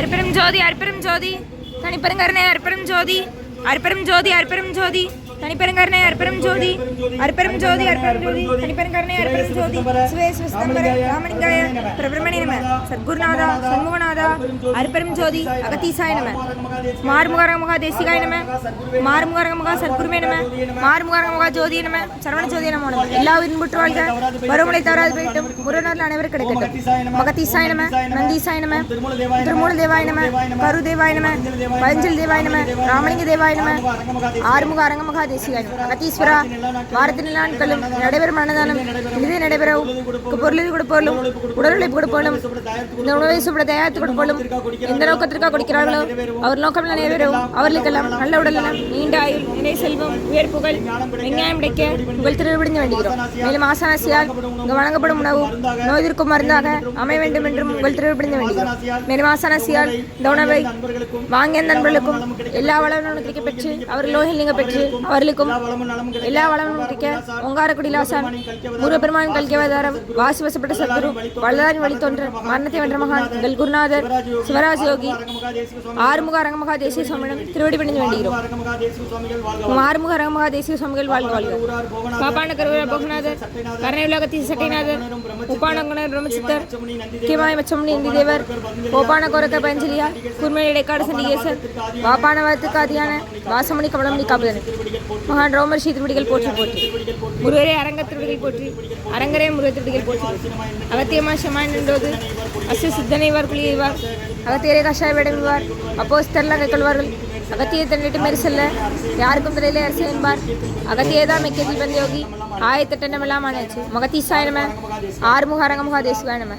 அற்பெரும் ஜோதி அற்பெரும் ஜோதி. தனிப்பெருங்கருணை அற்பெரும் ஜோதி. அற்பெரும் ஜோதி அற்பெரும் ஜோதி. தனிப்பெருங்கருணை அற்பெரும் ஜோதி அற்பெரும் ஜோதி அற்பெரும் ஜோதி தனிப்பெருங்கருணை அற்பெரும் ஜோதி. சிவே சிவஸ்தம்பர ராமலிங்காய பிரபிரமணி நம சத்குருநாதா சண்முகநாதா அற்பெரும் ஜோதி அகத்தீசாய நம. மார்முகரக மகா தேசிகாய நம மார்முகரக மகா சத்குருமே நம மார்முகரக மகா ஜோதிய நம சரவண ஜோதிய நம நம. எல்லா உயிர்புற்று வாழ்க. வருமுறை தவறாது போயிட்டும் முருகனர்கள் அனைவரும் கிடைக்கட்டும். மகத்தீசாய நம நந்தீசாய நம திருமூல தேவாய நம கரு தேவாய நம பஞ்சல் தேவாய நம ராமலிங்க தேவாய நம ஆறுமுக அரங்க மகா தேசிகாய நம நடைபெறும் அன்னதானம் இனிதே நடைபெறவும் பொருளில் கொடுப்போலும் உடல் உழைப்பு கொடுப்போலும் இந்த உணவை சுப்பட தயாரித்து கொடுப்போலும் எந்த நோக்கத்திற்காக கொடுக்கிறார்களோ அவர் நோக்கம் நிறைவேறவும் அவர்களுக்கெல்லாம் நல்ல உடல்நலம் நீண்ட ஆயுள் நிறை செல்வம் உயர் புகழ் விஞ்ஞானம் கிடைக்க புகழ் திருவிடிந்து வேண்டுகிறோம் மேலும் ஆசானாசியால் இங்கு வழங்கப்படும் உணவும் நோய்திற்கும் மருந்தாக அமைய வேண்டும் என்றும் உங்கள் திருவிடிந்து வேண்டுகிறோம் மேலும் ஆசானாசியால் இந்த உணவை வாங்கிய நண்பர்களுக்கும் எல்லா வளங்களும் பெற்று அவர் லோகில் நீங்க பெற்று அவர்களுக்கும் எல்லா வளமும் கிடைக்க ஒங்காரக்குடி லாசான் முருகப்பெருமான் கல்கியவதாரம் வாசி வசப்பட்ட சத்குரு வல்லதாரின் வழி தோன்ற மரணத்தை வென்ற மகான் எங்கள் குருநாதர் சிவராஜ் யோகி ஆறுமுக அரங்கமகா தேசிய சுவாமியிடம் திருவடி பணிந்து வேண்டுகிறோம் ஆறுமுக அரங்கமகா தேசிய சுவாமிகள் வாழ்க வாழ்க பாப்பான கருவூர போகநாதர் கருணை உலகத்தி சட்டைநாதர் உப்பானகுணர் பிரம்மசித்தர் முக்கியமாய் மச்சமணி இந்தி தேவர் கோப்பான கோரக்க பஞ்சலியார் குர்மணி இடைக்காடு சண்டிகேசர் வாப்பான வாத்துக்காதியான வாசமணி கமலமணி காபுதன் மகான் ரோமர் ஸ்ரீ திருவடிகள் போற்றி போற்றி. முருகரே அரங்க திருவடிகள் போற்றி. அரங்கரே முருக திருவடிகள் போற்றி. அகத்தியமா ஷமான் என்பது அசு சித்தனைவார் குளியைவார் அவத்தியரே கஷாய விடமிவார் அப்போஸ்தர்லாம் கைக்கொள்வார்கள் அகத்தியை தன்னிட்டு மெரிசல்ல யாருக்கும் தலையில அரசு என்பார். அகத்தியே தான் மிக்க தீபன் யோகி. ஆயத்தட்டனமெல்லாம் ஆனாச்சு. மகத்தீசாய நம. ஆறுமுக அரங்கமுகா தேசிகா நம.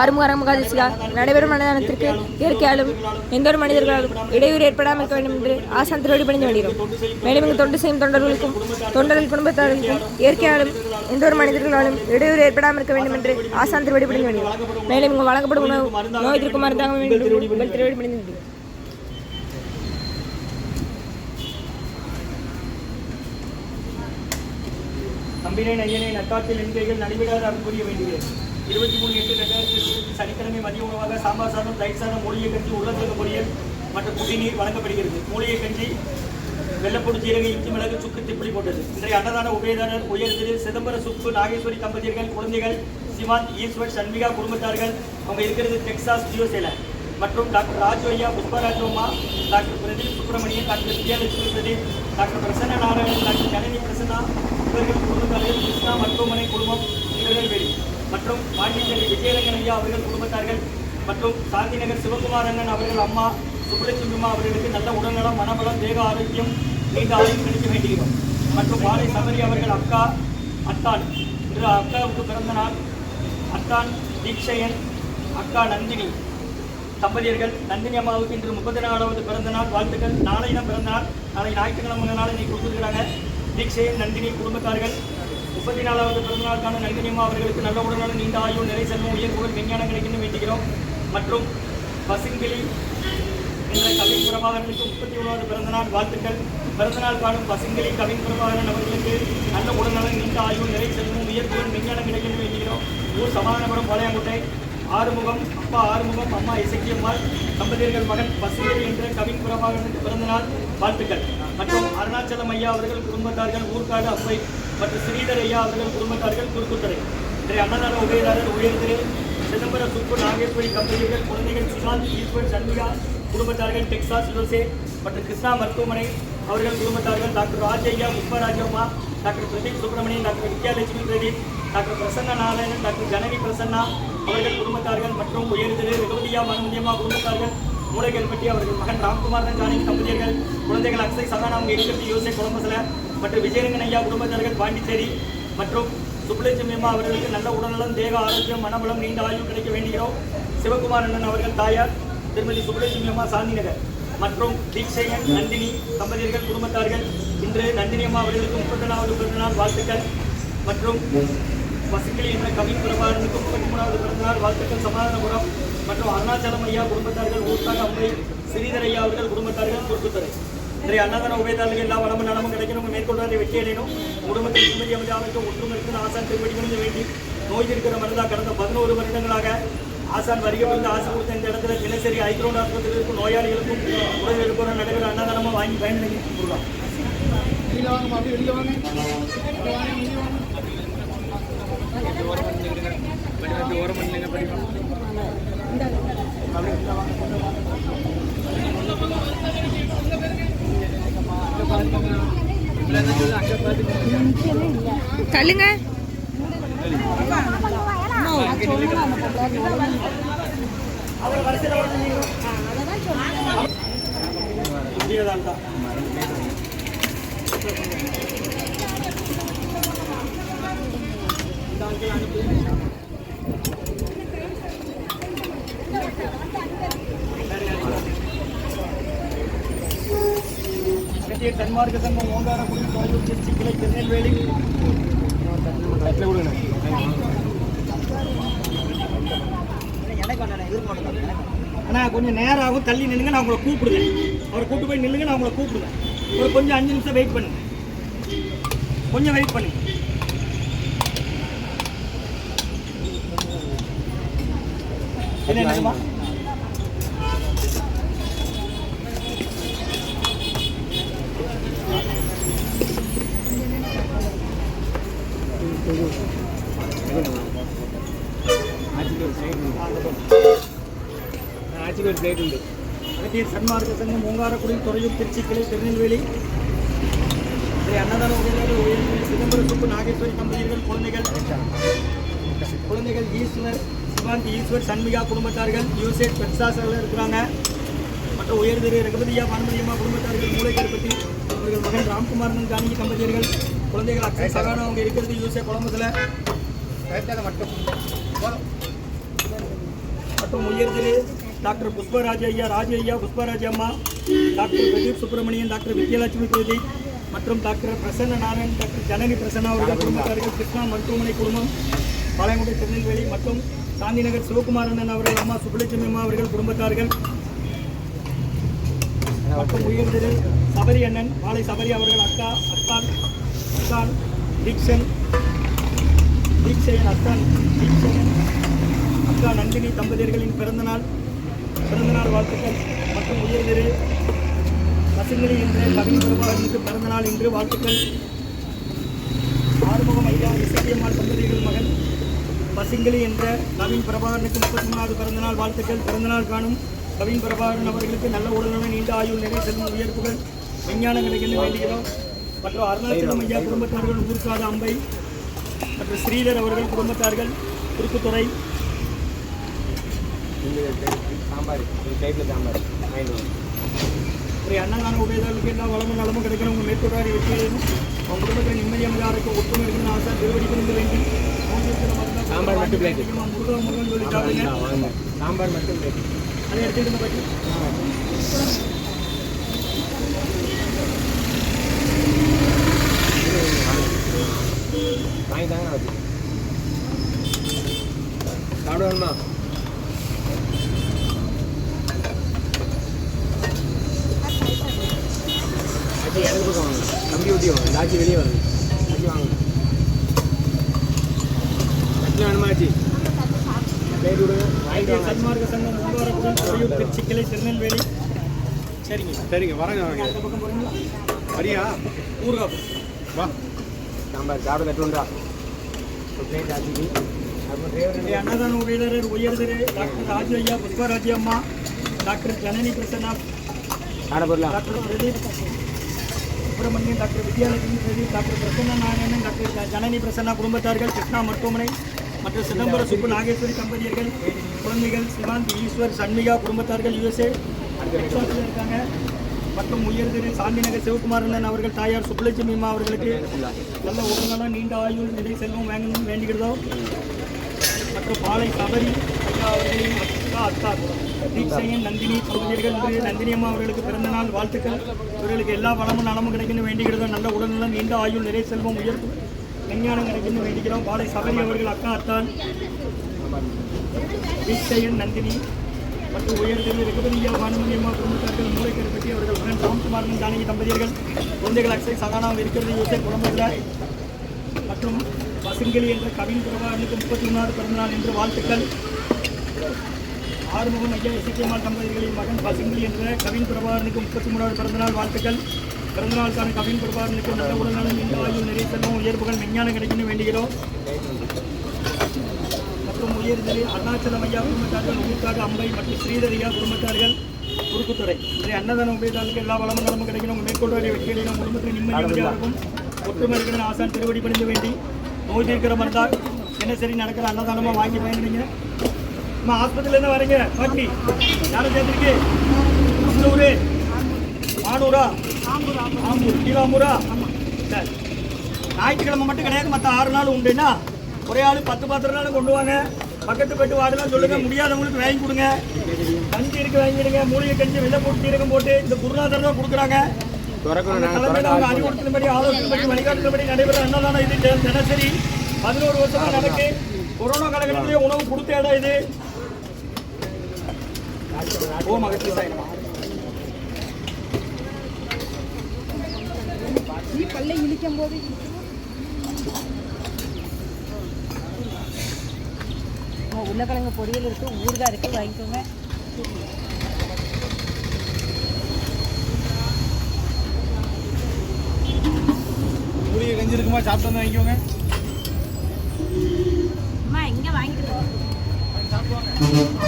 ஆறுமுக அரங்கமுகா தேசிகா நடைபெறும் மனதானத்திற்கு இயற்கையாலும் எந்த ஒரு மனிதர்களாலும் இடையூறு ஏற்படாமல் இருக்க வேண்டும் என்று ஆசான் திருவடி பணிந்து வேண்டுகிறோம் மேலும் இங்கு தொண்டு செய்யும் தொண்டர்களுக்கும் தொண்டர்கள் குடும்பத்தார்களுக்கும் இயற்கையாலும் எந்த ஒரு மனிதர்களாலும் இடையூறு ஏற்படாமல் இருக்க வேண்டும் என்று ஆசான் திருவடி பணிந்து வேண்டுகிறோம் மேலும் இங்கு வழங்கப்படும் உணவு நோய் திருக்குமாறு தாங்க வேண்டும். என்று உங்கள் திருவடி பணிந்து வேண்டுகிறோம் நம்பினை நையனை நட்டாற்றில் எண்கைகள் நடைபெறாத அருள் புரிய வேண்டியது. இருபத்தி மூணு எட்டு ரெண்டாயிரத்தி இருபத்தி சனிக்கிழமை மதிய உணவாக சாம்பார் சாதம் தயிர் சாதம் மூலிகை கஞ்சி உருளைக்கிழங்கு பொரியல் மற்றும் குடிநீர் வழங்கப்படுகிறது. மூலிகை கஞ்சி வெள்ளப்பொடி ஜீரக இஞ்சி மிளகு சுக்கு திப்பிலி போட்டது. இன்றைய அன்னதான உபயதாரர் உயர்திரு சிதம்பர சுப்பு நாகேஸ்வரி தம்பதியர்கள் குழந்தைகள் சிவாந்த் ஈஸ்வர் சண்மிகா குடும்பத்தார்கள். அவங்க இருக்கிறது டெக்சாஸ் ஜியோசேல. மற்றும் டாக்டர் ராஜு ஐயா புஷ்பராஜோமா doctor Pradeep Subramanian doctor Vijayalakshmi Pradeep doctor Prasanna Narayanan doctor Janani Prasanna இவர்கள் குடும்பத்தார்கள் கிருஷ்ணா மருத்துவமனை குடும்பம் திருநெல்வேலி. மற்றும் பாண்டிச்சேரி விஜயரங்கன் ஐயா அவர்கள் குடும்பத்தார்கள். மற்றும் சாந்திநகர் சிவகுமார் அண்ணன் அவர்கள் அம்மா சுப்புலட்சுமி அவர்களுக்கு நல்ல உடல்நலம் மனபலம் தேக ஆரோக்கியம் நீண்ட ஆயுள் கிடைக்க வேண்டுகிறோம் மற்றும் வாழை சபரி அவர்கள் அக்கா அத்தான். இன்று அக்காவுக்கு பிறந்த நாள். அத்தான் தீட்சயன் அக்கா நந்தினி. தம்பதியர்கள் நந்தினி அம்மாவுக்கு இன்று முப்பத்தி நாலாவது பிறந்த நாள். வாழ்த்துக்கள். நாளை தான் பிறந்த நாள். நாளை ஞாயிற்றுக்கிழமை நாளை நீ கொடுத்துருக்காங்க தீட்சையின் நந்தினி குடும்பத்தார்கள். முப்பத்தி நாலாவது பிறந்த நாளுக்கான அவர்களுக்கு நல்ல உடல்நலம் நீண்ட ஆயுள் நிறை செல்வம் உயர் புகழ் விஞ்ஞானம் கிடைக்கணும் வேண்டுகிறோம். மற்றும் பசுங்கிளி என்ற கவின் பிரபாகரனுக்கு முப்பத்தி ஒன்றாவது பிறந்தநாள் வாழ்த்துக்கள். பிறந்தநாள் காணும் பசுங்கிளி கவின் பிரபாகரன் அவர்களுக்கு நல்ல உடல்நலம் நீண்ட ஆயுள் நிறை செல்வம் உயர் புகழ் விஞ்ஞானம் கிடைக்கணும் வேண்டுகிறோம். ஊர் சமாதானபுரம் பாளையங்கோட்டை. ஆறுமுகம் அப்பா ஆறுமுகம் அம்மா இசக்கியம்மாள் தம்பதியர்கள் மகன் பசுவேல் என்ற கவின் பிரபாகரனுக்கு பிறந்தநாள் வாழ்த்துக்கள். மற்றும் அருணாச்சலம் ஐயா அவர்கள் குடும்பத்தார்கள் ஊர்காடு அப்பை மற்றும் ஸ்ரீதர் ஐயா அவர்கள் குடும்பத்தார்கள் குறுக்குத்துறை இன்றைய அன்னதான உபயதாரர் உயர்திரு சிதம்பர சுப்பு நாகேஸ்வரி கம்பெனிகள் குழந்தைகள் சுஷாந்த் ஈஸ்வர் சண்முகா குடும்பத்தார்கள் டெக்ஸாஸ் யுஎஸ்ஏ மற்றும் கிருஷ்ணா மருத்துவமனை அவர்கள் குடும்பத்தார்கள் doctor Rajaiah Pushparajamma doctor Pradeep Subramanian doctor Vidyalakshmi Pradeep doctor Prasanna Narayanan doctor Janani Prasanna அவர்கள் குடும்பத்தார்கள் மற்றும் உயர்திரு ரெகுதியா மனமுதியமா குடும்பத்தார்கள் மூளைகள்பட்டி அவர்கள் மகன் ராம்குமார் ஜானகி தம்பதியர்கள் குழந்தைகள் அக்ஷய் சதானா அவங்க இருக்கிறது யோசை குடும்பத்தில் மற்றும் விஜயரங்கன் ஐயா குடும்பத்தார்கள் பாண்டிச்சேரி மற்றும் சுப்புலட்சுமி அம்மா அவர்களுக்கு நல்ல உடல்நலம் தேக ஆரோக்கியம் மனபலம் நீண்ட ஆயுள் கிடைக்க வேண்டுகிறோம். சிவகுமார் அண்ணன் அவர்கள் தாயார் திருமதி சுப்புலட்சுமி அம்மா சாந்திநகர் மற்றும் தீட்சையன் நந்தினி தம்பதியர்கள் குடும்பத்தார்கள் இன்று நந்தினி அம்மா அவர்களுக்கு முப்பத்தி நாலாவது பிறந்தநாள் வாழ்த்துக்கள். மற்றும் வசுக்கிளி என்ற கவி பிரபாகரனுக்கு முப்பத்தி மூணாவது பிறந்தநாள் வாழ்த்துக்கள். சமாதானபுரம் மற்றும் அருணாச்சலம் ஐயா குடும்பத்தார்கள் ஊர்க்காக அம்மை ஸ்ரீதர் ஐயா அவர்கள் குடும்பத்தார்கள் குறுக்குத்துறை இன்றைய அன்னதான உபயதாரர்கள் எல்லா வளமும் நலமும் கிடைக்கணும். மேற்கொள்வதை வெற்றி அடையணும். குடும்பத்தில் நிம்மதி அமைதி அமைக்க ஒற்றுமை இருக்கு ஆசான் திருப்படி முடிஞ்ச வேண்டி நோய் இருக்கிற மருந்தா கடந்த பதினோரு வருடங்களாக ஆசான் வருகை வந்து ஆசை கொடுத்த இந்த இடத்துல தினசரி ஐக்ரௌண்ட் ஆஸ்பத்திரியில் இருக்கும் நோயாளிகளுக்கும் உடல் எடுப்பவரும் நடைபெற அன்னதானமாக வாங்கி பயன்படுத்தி கொடுக்கலாம். இலக்கிய தன்மார்க்க சங்கம் ஓங்காரக்குடி கோயில் திருச்சி கிளை திருநெல்வேலி. கொஞ்சம் நேரம் ஆகும் தள்ளி நின்றுங்க நான் உங்களை கூப்பிடுவேன். அவரை கூப்பிட்டு போய் நில்லுங்க நான் உங்களை கூப்பிடுவேன். ஒரு கொஞ்சம் அஞ்சு நிமிஷம் வெயிட் பண்ணுங்க. கொஞ்சம் வெயிட் பண்ணுங்க. என்ன என்னமா பிளேட் உண்டு இலக்கிய சன்மார்க்க சங்கம் ஓங்காரக்குடி துறையூர் திருச்சி கிளை திருநெல்வேலி. ஸ்ரீ அன்னதான உதவியாளர் சிதம்பரம் சுப்பு நாகேஸ்வரி தம்பதியர்கள் குழந்தைகள் குழந்தைகள் ஈஸ்வர் சிவாந்தி ஈஸ்வர் சண்மிகா குடும்பத்தார்கள் யூசேட் பெட்சாசர்கள் இருக்கிறாங்க. மற்ற உயர்திரு ரகுபதியா பானுமதியம்மா குடும்பத்தார்கள் மூளைக்கருப்பட்டி அவர்கள் மகன் ராம்குமாரன் ஜானகி தம்பதியர்கள் குழந்தைகள் அக்ஷய் சகானா அவங்க இருக்கிறது யூசே குழம்புல மட்டும். மற்றும் உயர்திரு டாக்டர் புஷ்பராஜ் ஐயா ராஜ ஐயா அம்மா டாக்டர் பிரதீப் சுப்பிரமணியன் டாக்டர் விஜயலட்சுமி பிரதீப் மற்றும் டாக்டர் பிரசன்ன நாராயண் டாக்டர் ஜனனி பிரசன்னா அவர்கள் குடும்பத்தார்கள் கிருஷ்ணா மருத்துவமனை குடும்பம் பாளையங்குடி திருநெல்வேலி மற்றும் சாந்திநகர் சிவகுமாரண்ணன் அவர்கள் அம்மா சுப்புலட்சுமி அம்மா அவர்கள் குடும்பத்தார்கள் மற்றும் உயர்ந்தது சபரி அண்ணன் பாலை சபரி அவர்கள் அக்கா அத்தான் அத்தான் தீக்ஷன் தீக்ஷயன் அத்தான் தீக்ஷயன் அக்கா நந்தினி தம்பதியர்களின் பிறந்தநாள் பிறந்தநாள் வாழ்த்துக்கள் மற்றும் உயர்திரு பசுங்களி என்ற கவிஞர் பிரபாகரனுக்கு பிறந்தநாள் இன்று வாழ்த்துக்கள். ஆறுமுகம் ஐயா இசையம்மாள் சந்ததிகள் மகன் பசுங்களி என்ற நவீன் பிரபாகரனுக்கு முப்பத்தி மூணாவது பிறந்தநாள் வாழ்த்துக்கள். பிறந்தநாள் காணும் கவின் பிரபாகரன் அவர்களுக்கு நல்ல உடல்நலம் நீண்ட ஆயுள் நிறை செல்லும் உயர்ப்புகள் விஞ்ஞானம் கிடைக்கணும் வேண்டுகிறோம். மற்றும் அருணாச்சலம் ஐயா குடும்பத்தார்கள் ஊர்காத அம்பை மற்றும் ஸ்ரீதர் அவர்கள் குடும்பத்தார்கள் குறுக்குத்துறை சாம்பார் ஒரு டைப்பில் சாம்பார் வாங்கிட்டு வாங்க. ஸ்ரீ அன்னதான உபயோகங்களுக்கு எல்லா வளமும் நலமும் கிடைக்கணும் மேற்கொண்டாடி வெற்றியையும் உங்கள் குடும்பத்தில் நிம்மதியாக யாருக்கும் ஒற்றுமை இருக்கணும் ஆசை திருவடிக்கிறது வேண்டி சாம்பார் மட்டும் plate. முருகன் முருகன் சொல்லி சாப்பிடுங்க. சாம்பார் மட்டும் பிளேட் அதை எடுத்துக்கிட்டு பற்றி வாங்கி தாங்க சாப்பிடுவேன்மா பக்கம் வாங்க தம்பி ஊட்டி வாங்க இந்த ஆச்சி வெளியே வாங்க ஆச்சி வாங்க சட்னி வேணுமா ஆச்சி பிளேட் விடுங்க வாங்கிட்டு. சன்மார்க்க சங்கம் மூவாரக்குடன் துறையூர் திருச்சி கிளை திருநெல்வேலி சரிங்க சரிங்க வரேங்க வாங்க அடுத்த பக்கம் போகிறீங்களா வரியா ஊர்காப்பு வா சாம்பார் சாப்பிட தட்டுண்டா ஒரு பிளேட் ஆச்சிக்கு அன்னதான உபயோகர் உயர்திரு டாக்டர் ராஜு ஐயா புஷ்பராஜி அம்மா doctor Janani Prasanna doctor Pradeep Subramanian doctor Vidyalakshmi Pradeep doctor Prasanna Narayanan doctor Janani Prasanna குடும்பத்தார்கள் கிருஷ்ணா மருத்துவமனை மற்ற சிதம்பர சுப்பு நாகேஸ்வரி தம்பதியர்கள் குழந்தைகள் சிவாந்த் ஈஸ்வர் சண்மிகா குடும்பத்தார்கள் யுஎஸ்ஏ இருக்காங்க. மற்றும் உயர்திரு சாந்திநகர் சிவகுமாரன் அவர்கள் தாயார் சுப்புலட்சுமி அம்மா அவர்களுக்கு நல்ல உடல்நலம் நீண்ட ஆயுள் நிலை செல்வம் வேங்கணும் வேண்டுகிறதோ மற்றும் பாலை சபரி ஐயா அவர்களின் அக்கா அத்தா நந்தினி பகுதியர்கள் என்று நந்தினி அம்மா அவர்களுக்கு பிறந்த நாள் வாழ்த்துக்கள். இவர்களுக்கு எல்லா வளமும் நலமும் கிடைக்கணும் வேண்டுகிறதோ நல்ல உடல்நலம் நீண்ட ஆயுள் நிறை செல்வம் உயர்வு விஞ்ஞானம் கிடைக்கணும் வேண்டுகிறோம் பாலை சபரி அவர்கள் அக்கா அத்தான் தீட்சையன் நந்தினி. மற்றும் உயர்திரு ரகுபதியா பானுமதி அம்மா குடும்பத்தார்கள் மூளைக்கரை பற்றி அவர்கள் மகன் ராம்குமாரன் ஜானகி தம்பதியர்கள் குழந்தைகள் அக்ஷய் சகானாவும் இருக்கிறது யோசை குழந்தைகள். மற்றும் பசுங்கிளி என்ற கவின் பிரபாகரனுக்கு முப்பத்தி மூணாவது பிறந்தநாள் என்று வாழ்த்துக்கள். ஆறுமுகம் ஐயா இசைக்கியம்மாள் தம்பதிகளின் மகன் பசுங்கி என்ற கவின் பிரபாகரனுக்கு முப்பத்தி மூணாவது பிறந்தநாள் வாழ்த்துக்கள். பிறந்தநாளுக்கான கவின் பிரபாகரனுக்கு நல்ல உடல்நலம் இந்த ஆயுள் நிறைய செல்வம் உயர்வுகள் விஞ்ஞானம் கிடைக்கணும் வேண்டுகிறோம். மற்றும் உயர்திரு அருணாச்சலம் ஐயா குடும்பத்தார்கள் ஊர்க்காடு அம்பை மற்றும் ஸ்ரீதரியா குடும்பத்தார்கள். குறுக்குத்துறை. இன்றைய அன்னதான உபயோகத்தாளுக்கு எல்லா வளமும் நலமும் கிடைக்கணும். மேற்கொண்டு வரைய வெற்றிகளிலும் குடும்பத்தில் நிம்மதி அமைதியாக இருக்கும். ஒற்றுமை இருக்கிற ஆசான் திருவடி பணிந்து வேண்டி. நோய் தீர்க்கிற மருந்தால் என்ன சரி நடக்கிற அன்னதானமாக வாங்கி பயன்படுங்க அம்மா ஆஸ்பத்திரியிலேருந்து வரீங்க. பாட்டி யாரும் சேர்த்துருக்கு? இந்த ஊரு மானூரா ஆம்பூர் கீழாம்பூரா சரி. ஞாயிற்றுக்கிழமை மட்டும் கிடையாது மற்ற ஆறு நாள் உண்டுன்னா ஒரே ஆள் பத்து பாத்திரம் கொண்டு வாங்க. பக்கத்து பெட்டு வார்டுலாம் சொல்லுங்க முடியாதவங்களுக்கு வாங்கி கொடுங்க. கஞ்சி இருக்கு வாங்கிடுங்க மூலிகை கஞ்சி வெள்ளை போட்டு சீரகம் போட்டு இந்த குருநாதர் தான் கொடுக்குறாங்க. அறிவுறுத்தினபடி ஆலோசனைப்படி வழிகாட்டுதல்படி நடைபெற அன்னதானம் இது? தினசரி பதினோரு வருஷமா நடக்கு. கொரோனா காலகட்டத்திலேயே உணவு கொடுத்த இடம் இது. ஓ மகத்தி போது உருளைக்கிழங்கு பொரியல் இருக்குது ஊறுகாய் இருக்குது வாங்கிக்கோங்க. மூலிகை கஞ்சி இருக்குமா சாப்பிட்டு வந்து வாங்கிக்கோங்க அம்மா இங்கே வாங்கிட்டு சாப்பிடுவாங்க